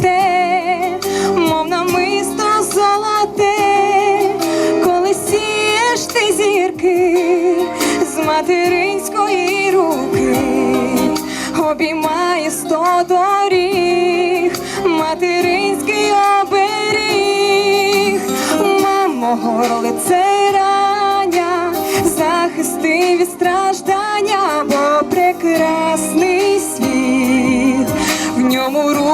цвіте, мов намисто золоте, коли сієш ти зірки з материнської руки, обіймає сто доріг, материнський оберіг, мамо, горлице рання, захисти від страждання, бо прекрасний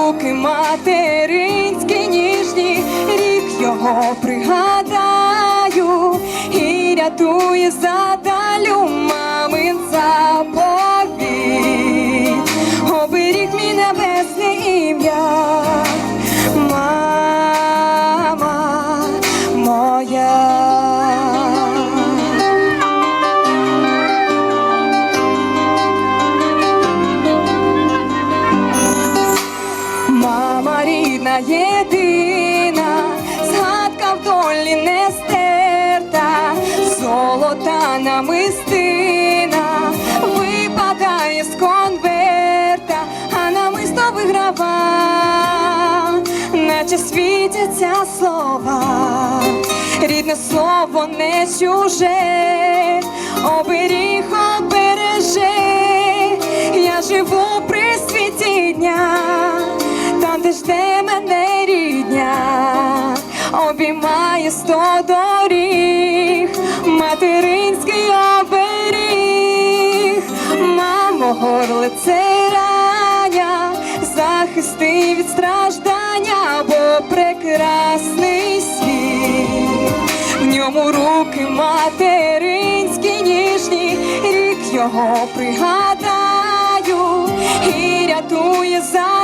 руки материнські ніжні, рік його пригадаю і рятує задалю Рідна, єдина, згадка в долі не стерта, золота намистина випадає з конверта, а намисто виграва, наче світяться слова, рідне слово не чуже, оберіг обереже, я живу при світі дня, там, де доріг, материнський оберіг, мамо, горлице раня, захисти від страждання, бо прекрасний світ, в ньому руки материнські ніжні, рік його пригадаю і рятує мами